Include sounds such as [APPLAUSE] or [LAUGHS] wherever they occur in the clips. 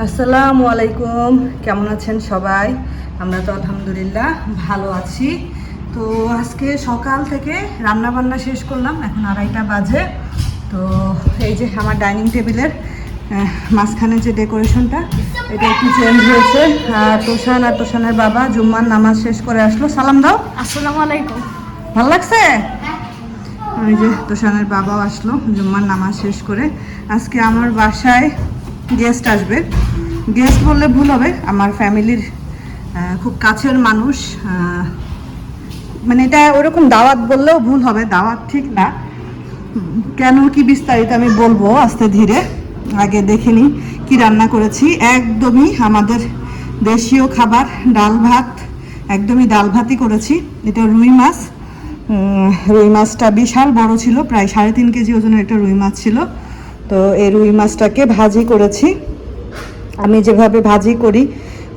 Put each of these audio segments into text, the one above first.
আসসালামু আলাইকুম। কেমন আছেন সবাই? আমরা তো আলহামদুলিল্লাহ ভালো আছি। তো আজকে সকাল থেকে রান্না বান্না শেষ করলাম এখন আড়াইটা বাজে। তো এই যে আমার ডাইনিং টেবিলের মাঝখানে যে ডেকোরেশনটা এটা একটু চেঞ্জ হয়েছে। আর তোষান আর তোষানের বাবা জুম্মার নামাজ শেষ করে আসলো। সালাম দাও। আসসালামু আলাইকুম। ভালো লাগছে? ওই যে তোষানের বাবাও আসলো জুম্মার নামাজ শেষ করে। আজকে আমার বাসায় গেস্ট আসবে। গেস্ট বললে ভুল হবে, আমার ফ্যামিলির খুব কাছের মানুষ মানে এটা ওরকম দাওয়াত বললেও ভুল হবে, দাওয়াত ঠিক না। কেন কি বিস্তারিত আমি বলব আস্তে ধীরে, আগে দেখে নিই কি রান্না করেছি। একদমই আমাদের দেশীয় খাবার, ডাল ভাত, একদমই ডাল ভাতই করেছি। এটা রুই মাছ রুই মাছটা বিশাল বড় ছিল, প্রায় সাড়ে তিন কেজি ওজনের একটা রুই মাছ ছিল। তো এই রুই মাছটাকে ভাজি করেছি। আমি যেভাবে ভাজি করি,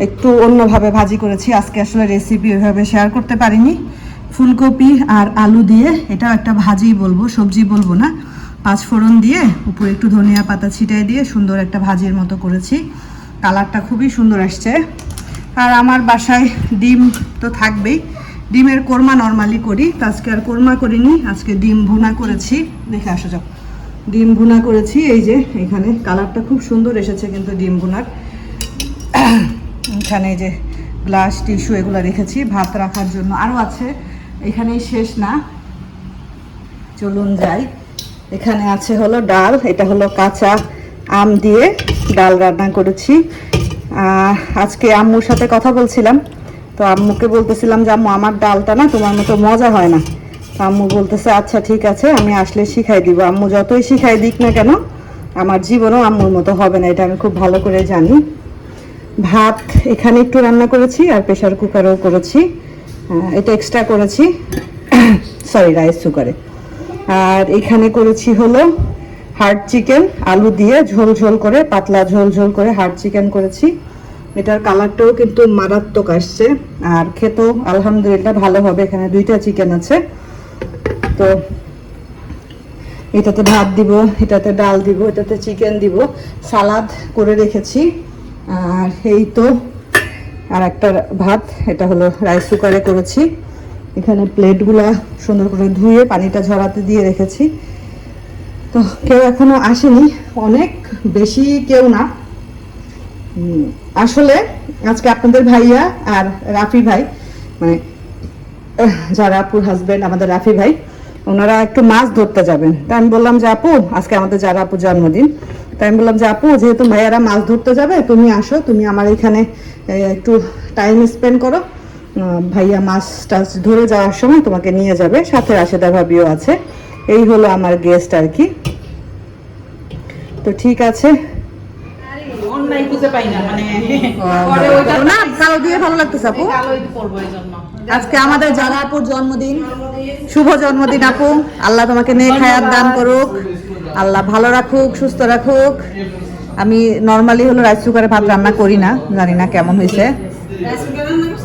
একটু অন্যভাবে ভাজি করেছি। আজকে আসলে রেসিপি ওইভাবে শেয়ার করতে পারিনি। ফুলকপি আর আলু দিয়ে, এটাও একটা ভাজি বলব, সবজি বলব না, পাঁচ ফোড়ন দিয়ে, উপরে একটু ধনিয়া পাতা ছিটাই দিয়ে সুন্দর একটা ভাজির মতো করেছি। কালারটা খুবই সুন্দর আসছে। আর আমার বাসায় ডিম তো থাকবেই। ডিমের কোরমা নর্মালি করি, তো আজকে আর কোরমা করিনি, আজকে ডিম ভুনা করেছি। দেখে আসা যাও। ডিম ভুনা করেছি, এই যে এখানে কালারটা খুব সুন্দর এসেছে কিন্তু ডিম ভুনার। এখানে যে গ্লাস, টিস্যু এগুলো রেখেছি, ভাত রাখার জন্য। আরও আছে, এখানেই শেষ না। চলুন যাই। এখানে আছে হলো ডাল, এটা হলো কাঁচা আম দিয়ে ডাল রান্না করেছি। আজকে আম্মুর সাথে কথা বলছিলাম, তো আম্মুকে বলতেছিলাম যে, আম্মু, আমার ডালটা না, তোমার মতো মজা হয় না। আম্মু বলতেছে আচ্ছা ঠিক আছে, আমি আসলে শিখাই দিব। আম্মু যতই শিখাই দিক না কেন, আমার জীবনও আম্মুর মতো হবে না, এটা আমি খুব ভালো করে জানি। ভাত এখানে একটু রান্না করেছি আর প্রেশার কুকারেও করেছি। এটা এক্সট্রা করেছি। সরি রাইস কুকারে আর এখানে করেছি হলো হার্ড চিকেন আলু দিয়ে ঝোল ঝোল করে, পাতলা ঝোল ঝোল করে হার্ড চিকেন করেছি। এটার কালারটাও কিন্তু মারাত্মক আসছে। আর খেতেও আলহামদুলিল্লাহ ভালো হবে। এখানে দুইটা চিকেন আছে। তো এটাতে ভাত দিব, এটাতে ডাল দিব, এটাতে চিকেন দিব সালাদ করে রেখেছি। আর এই তো আর একটা ভাত, এটা হলো রাইস কুকারে করেছি। এখানে প্লেটগুলা সুন্দর করে ধুয়ে পানিটা ঝরাতে দিয়ে রেখেছি। তো কেউ এখনও আসেনি, অনেক, বেশি কেউ না। আসলে আজকে আপনাদের ভাইয়া আর রাফি ভাই মানে যারা আপুর হাজবেন্ড আমাদের রাফি ভাই ওনারা একটু মাছ ধরতে যাবেন। তাই আমি বললাম যে আপু আজকে আমাদের যারা আপুর জন্মদিন। তাই আমি বললাম যে আপু যেহেতু ভাইয়ারা মাছ ধরতে যাবে তুমি আসো তুমি আমার এখানে একটু টাইম স্পেন্ড করো। ভাইয়া মাছ টাছ ধরে যাওয়ার সময় তোমাকে নিয়ে যাবে সাথে রাশেদা ভাবিও আছে। এই হলো আমার গেস্ট আর কি। তো ঠিক আছে। মানে না কালো দিয়ে ভালো লাগতেছে আপু। কালোই পরবো এই জন্য। আজকে আমাদের যারা আপুর জন্মদিন। শুভ জন্মদিন আপু। আল্লাহ তোমাকে নেক হায়াত দান করুক। আল্লাহ ভালো রাখুক সুস্থ রাখুক। আমি নর্মালি হলো রাইস কুকারে ভাত রান্না করি না জানি না কেমন হয়েছে।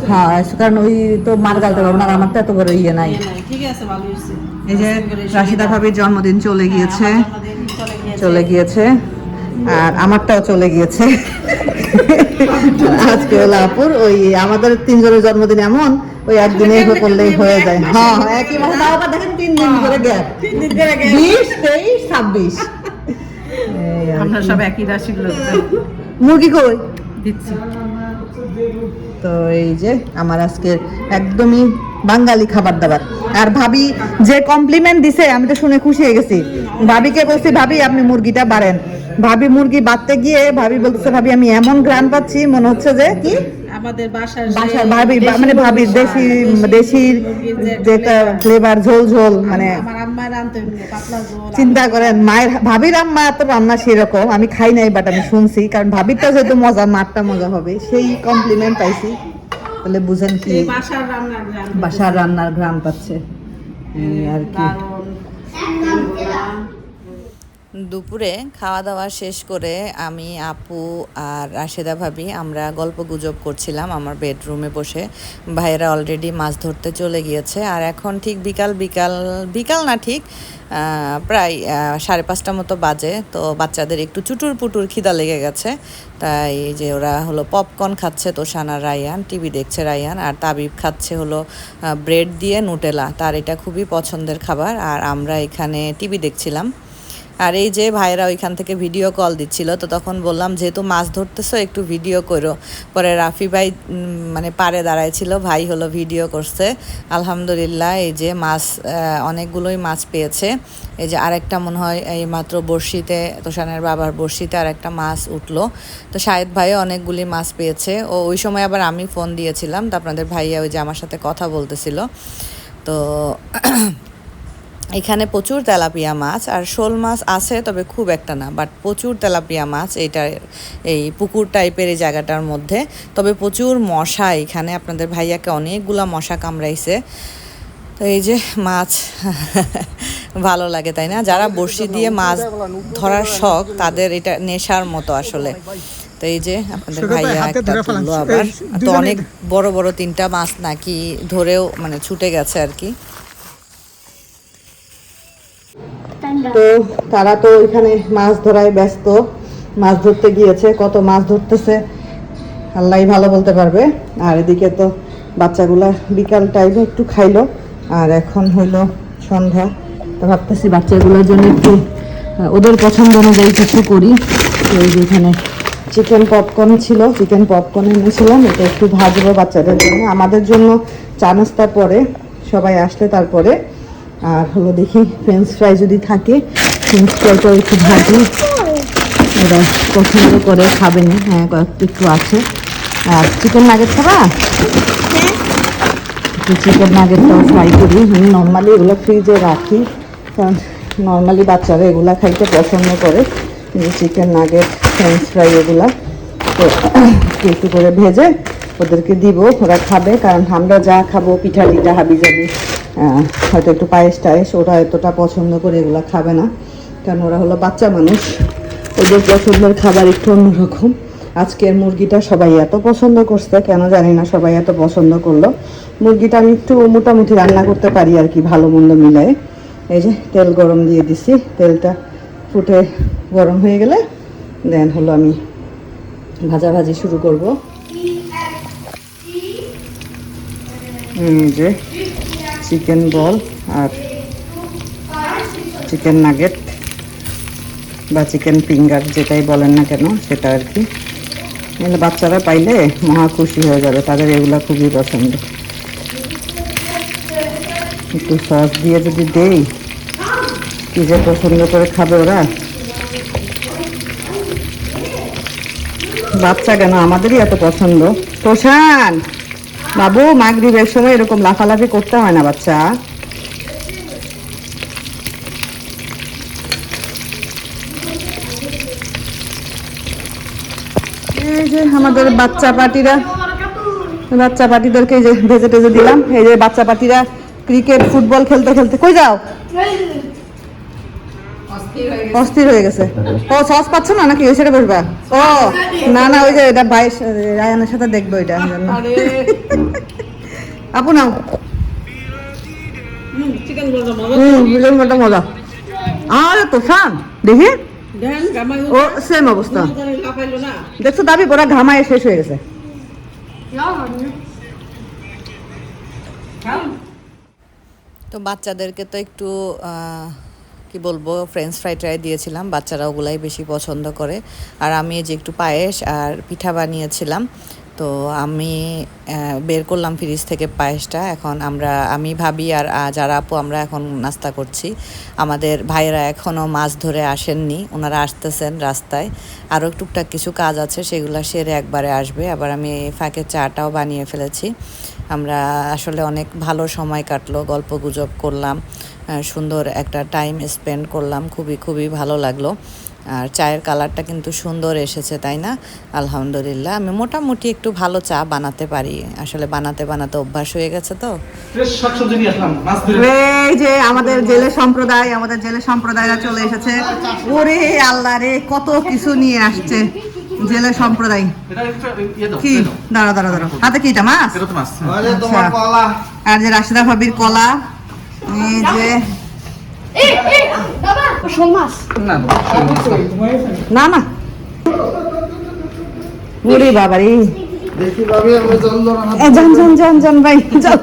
হ্যাঁ রাইস কুকার ওই তো মার গালতে পারব না আর আমার তো এত বড় ইয়ে নাই। এই যে রাশিদা ভাবির জন্মদিন চলে গিয়েছে। জন্মদিন চলে গিয়েছে। চলে গিয়েছে। আর আমারটাও চলে গিয়েছে। আজকে হলো আপুর ওই আমাদের তিনজনের জন্মদিন এমন। ওই একদিনে করলেই হয়ে যায়। হ্যাঁ তাও আবার দেখেন তিন দিন করে গ্যাপ তিন দিন ধরে গেছে। বিশ তেইশ ছাব্বিশ। আমরা সব একই রাশির লোক। মুরগি কই? দিচ্ছি। তো এই যে আমার আজকের একদমই বাঙালি খাবার দাবার। আর ভাবি যে কমপ্লিমেন্ট দিছে আমি তো শুনে খুশি হয়ে গেছি। ভাবিকে বলছি ভাবি আপনি মুরগিটা বাড়েন। ভাবি মুরগি বাড়তে গিয়ে ভাবি বলতেছে ভাবি আমি এমন গ্রান পাচ্ছি মনে হচ্ছে যে কি? আমাদের বাসার বাসার ভাবি মানে ভাবি দেশি দেশির যেটা। ফ্লেভার ঝোল ঝোল মানে আমার আম্মা রান্তে পাতলা ঝোল চিন্তা করেন মায়ের ভাবির আম্মা তো রান্না সেরকম আমি খাই নাই বাট আমি শুনছি কারণ ভাবিরটা যেহেতু মজা মারটা মজা হবে সেই কমপ্লিমেন্ট পাইছি। তাহলে বুঝেন কি বাসার রান্নার গ্রাম। বাসার রান্নার গ্রাম পাচ্ছে। আর কি। দুপুরে খাওয়া দাওয়া শেষ করে আমি, আপু আর রাশেদা ভাবি আমরা গল্প গুজব করছিলাম আমার বেডরুমে বসে। ভাইয়েরা অলরেডি মাছ ধরতে চলে গিয়েছে আর এখন ঠিক বিকাল বিকাল বিকাল না ঠিক প্রায় সাড়ে পাঁচটা মতো বাজে। তো বাচ্চাদের একটু চুটুর পুটুর খিদা লেগে গেছে। তাই যে ওরা হলো পপকর্ন খাচ্ছে তোষান আর রায়ান, টিভি দেখছে রায়ান আর তাবিব খাচ্ছে হলো ব্রেড দিয়ে নুটেলা তার এটা খুবই পছন্দের খাবার আর আমরা এখানে টিভি দেখছিলাম। আর এই যে ভাইরা ওইখান থেকে ভিডিও কল দিচ্ছিল, তো তখন বললাম, যেহেতু মাছ ধরতেছো, একটু ভিডিও করো। পরে রাফি ভাই মানে পারে দাঁড়াইছিল, ভাই হলো ভিডিও করছে। আলহামদুলিল্লাহ, এই যে মাছ অনেকগুলোই মাছ পেয়েছে। এই যে আরেকটা মনে হয়, এই মাত্র বড়শিতে, তোষানের বাবার বড়শিতে আর একটা মাছ উঠল। তো শাহেদ ভাইও অনেকগুলি মাছ পেয়েছে। ও ওই সময় আবার আমি ফোন দিয়েছিলাম, তো আপনাদের ভাইয়া ওই যে আমার সাথে কথা বলতেছিল। তো এখানে প্রচুর তেলাপিয়া মাছ আর শোল মাছ আছে তবে খুব একটা না বাট প্রচুর তেলাপিয়া মাছ এইটা এই পুকুর টাইপের এই জায়গাটার মধ্যে। তবে প্রচুর মশা এখানে আপনাদের ভাইয়াকে অনেকগুলা মশা কামড়াইছে। তো এই যে মাছ [LAUGHS] ভালো লাগে তাই না? যারা বড়শি দিয়ে মাছ ধরার শখ তাদের এটা নেশার মতো আসলে। তো এই যে আপনাদের ভাইয়া একটা তুললো আবার। তো অনেক বড় বড় তিনটা মাছ নাকি ধরেও মানে ছুটে গেছে আর কি। তো তারা তো ওইখানে মাছ ধরায় ব্যস্ত। মাছ ধরতে গিয়েছে, কত মাছ ধরতেছে আল্লাহ ভালো বলতে পারবে। আর এদিকে তো বাচ্চাগুলা বিকাল টাইমে একটু খাইলো, আর এখন হইল সন্ধ্যা। তো ভাবতেছি বাচ্চাগুলোর জন্য একটু ওদের পছন্দ অনুযায়ী কিছু করি। তো এই যে এখানে চিকেন পপকর্ন ছিল চিকেন পপকর্ন এনেছিলাম, এটা একটু ভাজবো বাচ্চাদের জন্য। আমাদের জন্য চা নাস্তা পরে, সবাই আসলে তারপরে আর হলো দেখি ফ্রেঞ্চ ফ্রাই যদি থাকে ফ্রেঞ্চ ফ্রাইটা একটু ভাজি। ওরা পছন্দ করে খাবে না। হ্যাঁ কয়েকটু একটু আছে। আর চিকেন নাগেট খাবা? চিকেন নাগেটটাও ফ্রাই করি। আমি নর্মালি এগুলো ফ্রিজে রাখি। কারণ নর্মালি বাচ্চারা এগুলা খাইতে পছন্দ করে। চিকেন নাগেট ফ্রেঞ্চ ফ্রাই এগুলা। তো একটু করে ভেজে ওদেরকে দিব। ওরা খাবে কারণ আমরা যা খাব পিঠা টিঠা হাবি যাবি হয়তো একটু পায়েস টায়েস, ওরা এতটা পছন্দ করে এগুলো খাবে না। কারণ ওরা হলো বাচ্চা মানুষ। ওদের পছন্দের খাবার একটু অন্যরকম। আজকের মুরগিটা সবাই এত পছন্দ করছে, কেন জানি না সবাই এত পছন্দ করল। মুরগিটা আমি একটু মোটামুটি রান্না করতে পারি আর কি, ভালো মন্দ মিলায়। এই যে তেল গরম দিয়ে দিছি, তেলটা ফুটে গরম হয়ে গেলে দেন হলো আমি ভাজাভাজি শুরু করব। যে চিকেন বল আর চিকেন নাগেট বা চিকেন ফিঙ্গার যেটাই বলেন না কেন, সেটা আর কি। এগুলো বাচ্চারা পাইলে মহা খুশি হয়ে যাবে, তাদের এগুলো খুবই পছন্দ। একটু সস দিয়ে যদি দেই, কি যে পছন্দ করে খাবে ওরা। বাচ্চা কেন? আমাদেরই এত পছন্দ। তোষান! বাবু, মাগরিবের সময় এরকম লাফালাফি করতে হয় না, বাচ্চা। এই যে আমাদের বাচ্চা পার্টিরা, বাচ্চা পার্টিদেরকে যে ভেজে টেজে দিলাম। এই যে বাচ্চা পার্টিরা ক্রিকেট ফুটবল খেলতে খেলতে। কই যাও? অস্থির হয়ে গেছে। ও সস পাচ্ছ না নাকি? ওই সাইডে বসবা? ও না না ওই যে এটা ভাই রায়ানের সাথে দেখব এটা আপু নাও। চিকেন মজা আরে তোফান দেখি। ও সেম অবস্থা। দেখছ দাবি ঘামায় শেষ হয়ে গেছে। তো বাচ্চাদেরকে তো একটু আহ, কি বলব ফ্রেঞ্চ ফ্রাই ট্রাই দিয়েছিলাম, বাচ্চারা ওগুলাই বেশি পছন্দ করে। আর আমি যে একটু পায়েস আর পিঠা বানিয়েছিলাম, তো আমি বের করলাম ফ্রিজ থেকে পায়েসটা। এখন আমরা, আমি, ভাবি আর যারা আপু, আমরা এখন নাস্তা করছি। আমাদের ভাইয়েরা এখনও মাছ ধরে আসেননি, ওনারা আসতেছেন রাস্তায়। আরও টুকটাক কিছু কাজ আছে, সেগুলো সেরে একবারে আসবে। আবার আমি ফাঁকে চাটাও বানিয়ে ফেলেছি। আমরা আসলে অনেক ভালো সময় কাটলো, গল্প গুজব করলাম। সুন্দর একটা টাইম স্পেন্ড করলাম। খুবই খুবই ভালো লাগল। আর চায়ের কালারটা কিন্তু সুন্দর এসেছে তাই না? আলহামদুলিল্লাহ। আমি মোটামুটি একটু ভালো চা বানাতে পারি। আসলে বানাতে বানাতে অভ্যাস হয়ে গেছে তো। এই যে আমাদের জেলে সম্প্রদায় আমাদের জেলে সম্প্রদায়রা চলে এসেছে। ওরে আল্লাহ রে কত কিছু নিয়ে আসছে জেলে সম্প্রদায়। ইয়ে দাও কি? দাঁড়া দাঁড়া দাঁড়া হাতে কি এটা মাছ? মাছ। আচ্ছা। আর যে রাশিদা ভাবির কলা এই যে না না ওরে বাবা রে। দেখি ভাবি আমরা চন্দন এ, যান যান যান যান ভাই যান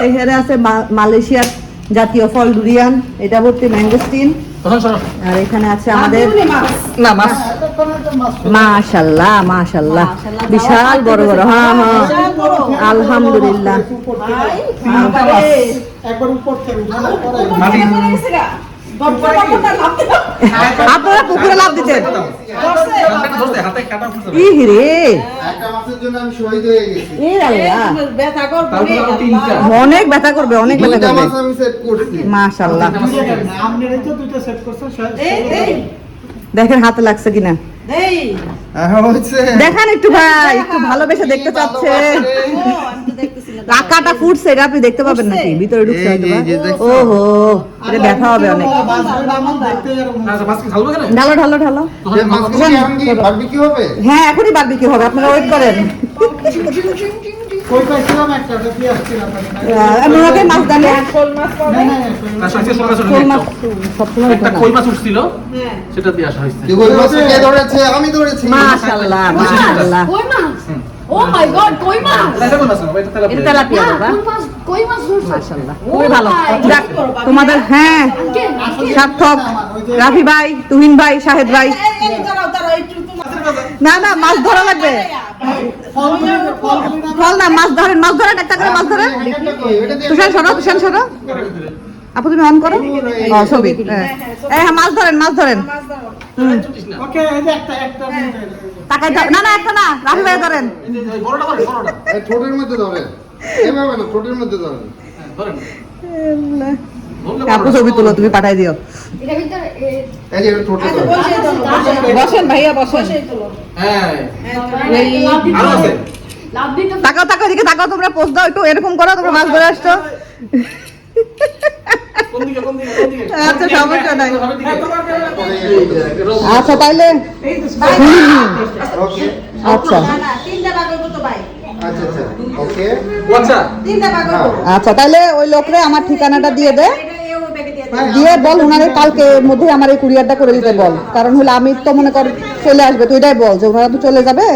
এখানে আছে মা- মালয়েশিয়ার জাতীয় ফল ডুরিয়ান এটা ভর্তি ম্যাঙ্গোস্টিন তখন আর এখানে আছে আমাদের না মাছ। মাশাল্লাহ মাশাল্লাহ। বিশাল বড় বড়। হ্যাঁ হ্যাঁ। আলহামদুলিল্লাহ। আপনারা পুকুরে লাভ দিতেন অনেক ব্যথা করবে অনেক ব্যথা করবে। মাশাল্লাহ দেখেন হাতে লাগছে কিনা। দেখান একটু ভাই একটু ভালোবেসে দেখতে চাচ্ছে টাকাটা ফুটছে এটা আপনি দেখতে পাবেন নাকি? ভিতরে ঢুকছে? ওহো। এটা ব্যথা হবে অনেক। ঢালো ঢালো ঢালো। হ্যাঁ এখনই বারবি কি হবে আপনারা ওয়েট করেন। উঠছিল সেটা দিয়ে আসা হয়েছে। দেখো এই মাছ কে ধরেছে? আমি ধরেছি। ও মাই গড কই মাছ এটা কই মাছ না এটা তেলাপিয়া। এটা তেলাপিয়া কই মাছ মাছ ধরছো মাশাআল্লাহ খুবই ভালো যাক তোমাদের হ্যাঁ সার্থক রাফি ভাই তুহিন ভাই শাহেদ ভাই না না মাছ ধরা লাগবে ফল না মাছ ধরেন মাছ ধরেন একটা করে মাছ ধরেন তুষার সরো তুষার সরো আপু তুমি অন করো ছবি হ্যাঁ এই হ্যাঁ মাছ ধরেন তাকাই না না একটা না রাফি ভাই ধরেন। এই যে এই বড়টা ধরেন, বড়টা। এই ঠোঁটের মধ্যে ধরে এভাবে না ঠোঁটের মধ্যে ধরে হ্যাঁ, ধরেন। আপু ছবি তুলো তুমি পাঠাই দিও। ধরে বসেন ভাইয়া বসেন। হ্যাঁ। হবে। তাকাও তাকাও এদিকে তাকাও তোমরা পোস্ট দাও একটু এরকম করো তোমরা মাছ ধরে আসছো কোন দিকে কোন দিকে কোন দিকে আচ্ছা, সমস্যা নাই। আচ্ছা তাইলে আচ্ছা। আচ্ছা আচ্ছা ওকে আচ্ছা। আচ্ছা তাহলে ওই লোকরে আমার ঠিকানাটা দিয়ে দে। দিয়ে বল ওনারে কালকে মধ্যে আমার এই কুরিয়ারটা করে দিতে বল। কারণ হলো আমি তো মনে কর চলে আসবে তুই এটাই বল যে ওনারা তো চলে যাবে।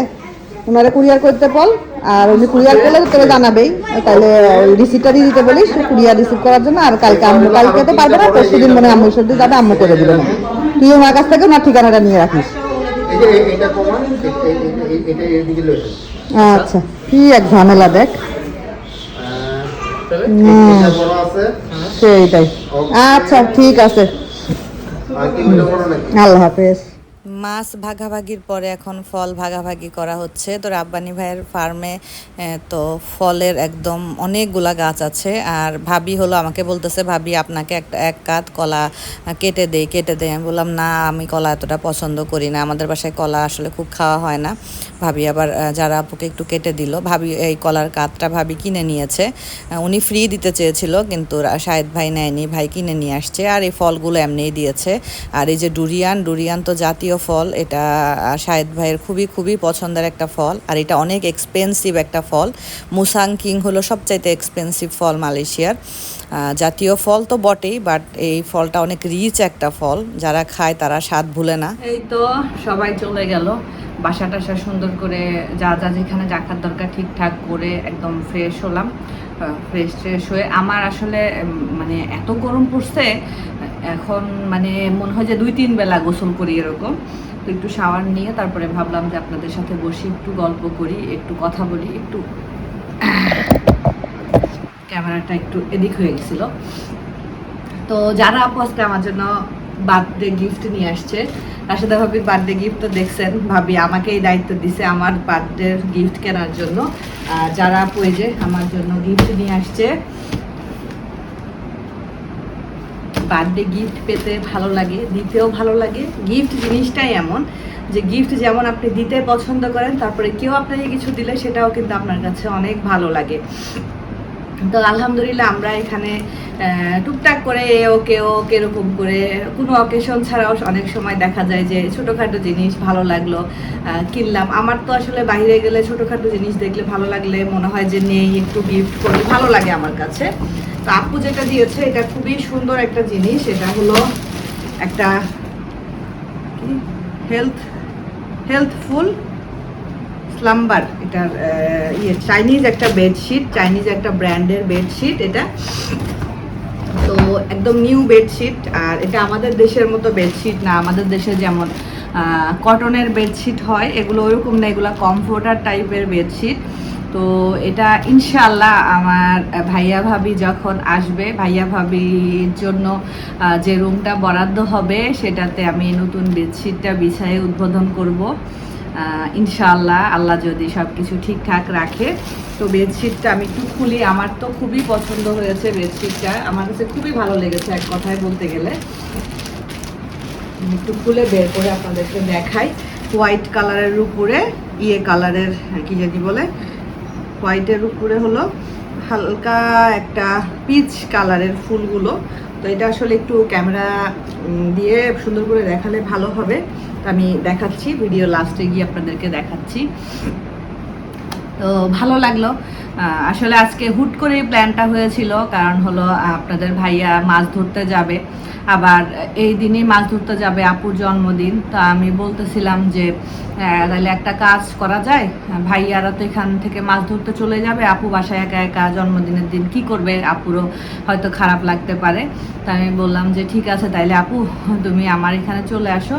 ওনারে কুরিয়ার করতে বল। আর উনি কুরিয়ার করলে তো তোকে জানাবেই। তাহলে রিসিপ্টটা দিয়ে দিতে বলিস কুরিয়ার রিসিভ করার জন্য আর কালকে আম্মু কালকে তো পারবে না পরশু দিন মানে আম্মুর সাথে যাবে আম্মু করে দিবে। না তুই ওনার কাছ থেকে ওনার ঠিকানাটা নিয়ে রাখিস। আচ্ছা কি এক ঝামেলা দেখ। আছে। সেইটাই। আচ্ছা ঠিক আছে। আল্লাহ হাফেজ। মাছ ভাগাভাগির পরে এখন ফল ভাগাভাগি করা হচ্ছে। তো রাব্বানি ভাইয়ের ফার্মে তো ফলের একদম অনেকগুলা গাছ আছে। আর ভাবি হলো, আমাকে বলতেছে, ভাবি, আপনাকে একটা, এক কাত কলা কেটে দেই, কেটে দেয় আমি বললাম, না, আমি কলা এতটা পছন্দ করি না। আমাদের বাসায় কলা আসলে খুব খাওয়া হয় না। ভাবি আবার যারা আপুকে একটু কেটে দিল, ভাবি, এই কলার কাতটা ভাবি কিনে নিয়েছে। উনি ফ্রি দিতে চেয়েছিল, কিন্তু শাহেদ ভাই নেয়নি, ভাই কিনে নিয়ে আসছে। আর এই ফলগুলো এমনিই দিয়েছে। আর এই যে ডুরিয়ান ডুরিয়ান তো জাতীয় ফল, এটা শাহেদ ভাইয়ের খুবই খুবই পছন্দের একটা ফল, আর এটা অনেক এক্সপেন্সিভ একটা ফল। মুসাং কিং হলো সবচাইতে এক্সপেন্সিভ ফল মালয়েশিয়ার। জাতীয় ফল তো বটেই বাট এই ফলটা অনেক রিচ একটা ফল। যারা খায় তারা স্বাদ ভুলে না। এই তো সবাই চলে গেল। বাসা টাসা সুন্দর করে যা যা যেখানে রাখার দরকার ঠিকঠাক করে একদম ফ্রেশ হলাম। ফ্রেশ ট্রেশ হয়ে আমার আসলে মানে এত গরম পড়ছে এখন মানে মনে হয় যে দুই, তিন বেলা গোসল করি এরকম। তো একটু শাওয়ার নিয়ে তারপরে ভাবলাম যে আপনাদের সাথে বসে একটু গল্প করি, একটু কথা বলি, একটু ক্যামেরাটা একটু এদিক হয়ে গেছিল। তো যারা আপু আজকে আমার জন্য বার্থডে গিফট নিয়ে আসছে রাশেদা ভাবির বার্থডে গিফট তো দেখছেন। ভাবি আমাকে এই দায়িত্ব দিছে আমার বার্থডে গিফট কেনার জন্য। যারা আপু এই যে আমার জন্য গিফট নিয়ে আসছে বার্থডে গিফট পেতে ভালো লাগে, দিতেও ভালো লাগে। গিফট জিনিসটাই এমন যে গিফট যেমন আপনি দিতে পছন্দ করেন, তারপরে কেউ আপনাকে কিছু দিলে সেটাও কিন্তু আপনার কাছে অনেক ভালো লাগে। তো আলহামদুলিল্লাহ আমরা এখানে টুকটাক করে এ ওকে ও এরকম করে কোনো অকেশন ছাড়াও অনেক সময় দেখা যায় যে ছোটোখাটো জিনিস ভালো লাগল কিনলাম। আমার তো আসলে বাইরে গেলে ছোটোখাটো জিনিস দেখলে ভালো লাগলে মনে হয় যে নেই, একটু গিফট করি, ভালো লাগে আমার কাছে। তো আপু যেটা দিয়েছে, এটা খুবই সুন্দর একটা জিনিস, এটা হলো একটা হেলথ হেলথফুল স্লাম্বার এটার ইয়ে চাইনিজ একটা বেডশিট চাইনিজ একটা ব্র্যান্ডের বেডশিট এটা। তো একদম নিউ বেডশিট আর এটা আমাদের দেশের মতো বেডশিট না, আমাদের দেশে যেমন কটনের বেডশিট হয়, এগুলো ওরকম না, এগুলো কমফোর্টার টাইপের বেডশিট তো এটা ইনশাল্লাহ আমার ভাইয়া ভাবি যখন আসবে, ভাইয়া ভাবির জন্য যে রুমটা বরাদ্দ হবে, সেটাতে আমি নতুন বেডশিটটা বিছায়ে উদ্বোধন করব। ইনশাআল্লাহ আল্লাহ যদি সব কিছু ঠিকঠাক রাখে, তো বেডশিটটা আমি একটু খুলি। আমার তো খুবই পছন্দ হয়েছে বেডশিটটা। আমার কাছে খুবই ভালো লেগেছে এক কথায় বলতে গেলে। একটু খুলে বের করে আপনাদেরকে দেখাই। হোয়াইট কালারের উপরে ইয়ে কালারের কি জানি বলে হোয়াইটের উপরে হলো হালকা একটা পিচ কালারের ফুলগুলো। তো এটা আসলে একটু ক্যামেরা দিয়ে সুন্দর করে দেখালে ভালো হবে। তো আমি দেখাচ্ছি, ভিডিও লাস্টে গিয়ে আপনাদেরকে দেখাচ্ছি। তো ভালো লাগল। আসলে আজকে হুট করে প্ল্যানটা হয়েছিল, কারণ হলো আপনাদের ভাইয়া মাছ ধরতে যাবে। আবার এই দিনই মাছ ধরতে যাবে আপুর জন্মদিন। তো আমি বলতেছিলাম যে তাহলে একটা কাজ করা যায়। ভাইয়ারা তো এখান থেকে মাছ ধরতে চলে যাবে, আপু বাসায় একা একা জন্মদিনের দিন কি করবে? আপুরও হয়তো খারাপ লাগতে পারে। তাই আমি বললাম যে, ঠিক আছে, তাইলে আপু, তুমি আমার এখানে চলে আসো।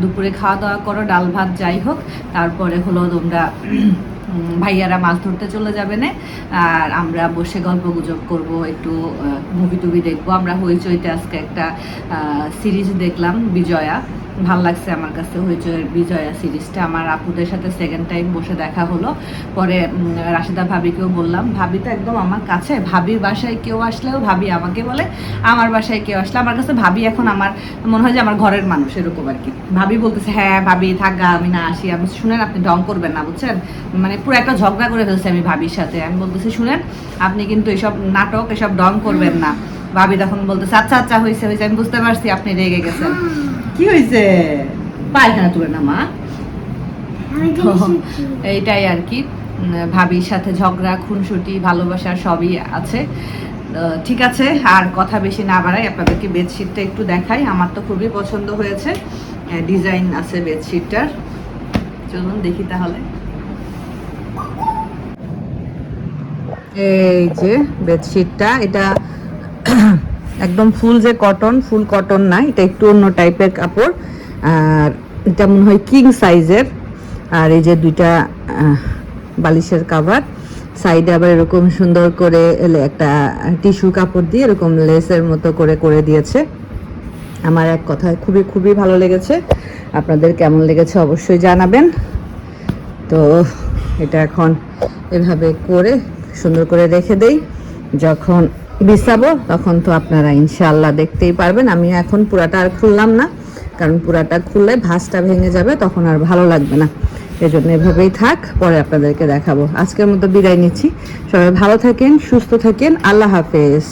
দুপুরে খাওয়া দাওয়া করো, ডাল ভাত যাই হোক। তারপরে হলো তোমরা ভাইয়ারা মাছ ধরতে চলে যাবে না। আর আমরা বসে গল্প গুজব করব, একটু মুভি টুভি দেখব। আমরা হইচইতে আজকে একটা সিরিজ দেখলাম, বিজয়া। ভালো লাগছে আমার কাছে হইচইয়ের বিজয়া সিরিজটা। আমার আপুদের সাথে সেকেন্ড টাইম বসে দেখা হলো। পরে রাশিদা ভাবিকেও বললাম, ভাবি তো একদম আমার কাছে। ভাবির বাসায় কেউ আসলেও ভাবি আমাকে বলে, আমার বাসায় কেউ আসলে আমার কাছে ভাবি এখন আমার, মনে হয় যে আমার ঘরের মানুষ এরকম আর কি। ভাবি বলতেছে হ্যাঁ ভাবি, থাকা আমি না আসি। আমি, শুনেন আপনি ঢং করবেন না, বুঝছেন? মানে পুরো একটা ঝগড়া করে ফেলছি আমি ভাবির সাথে। আমি বলতেছি, শুনেন, আপনি কিন্তু এসব নাটক, এসব ঢং করবেন না। ভাবি তখন বলতেছে আচ্ছা আচ্ছা হয়েছে হয়েছে আমি বুঝতে পারছি আপনি রেগে গেছেন। কি হয়েছে পায়খানা তুলে না মা। [LAUGHS] এইটাই আর কি। ভাবির সাথে ঝগড়া খুনসুটি ভালোবাসা সবই আছে। ঠিক আছে আর কথা বেশি না বাড়াই আপনাদেরকে বেডশিটটা একটু দেখাই। আমার তো খুবই পছন্দ হয়েছে। ডিজাইন আছে বেডশিটটার। চলুন দেখি তাহলে। এই যে বেডশিটটা এটা একদম ফুল যে কটন, ফুল কটন না, এটা একটু অন্য টাইপের কাপড়। আর এটা মনে হয় কিং সাইজের। আর এই যে দুইটা বালিশের কাভার সাইডে আবার এরকম সুন্দর করে একটা টিস্যু কাপড় দিয়ে এরকম লেসের মতো করে করে দিয়েছে। আমার এক কথায় খুবই খুবই ভালো লেগেছে। আপনাদের কেমন লেগেছে অবশ্যই জানাবেন। তো এটা এখন এভাবে করে সুন্দর করে রেখে দেই। যখন বিছাবো, তখন তো আপনারা ইনশাল্লাহ দেখতেই পারবেন। আমি এখন পুরাটা আর খুললাম না, কারণ পুরাটা খুললে ভাঁজটা ভেঙে যাবে, তখন আর ভালো লাগবে না। এই জন্য এভাবেই থাক, পরে আপনাদেরকে দেখাবো। আজকের মতো বিদায় নিচ্ছি। সবাই ভালো থাকেন, সুস্থ থাকেন, আল্লাহ হাফেজ।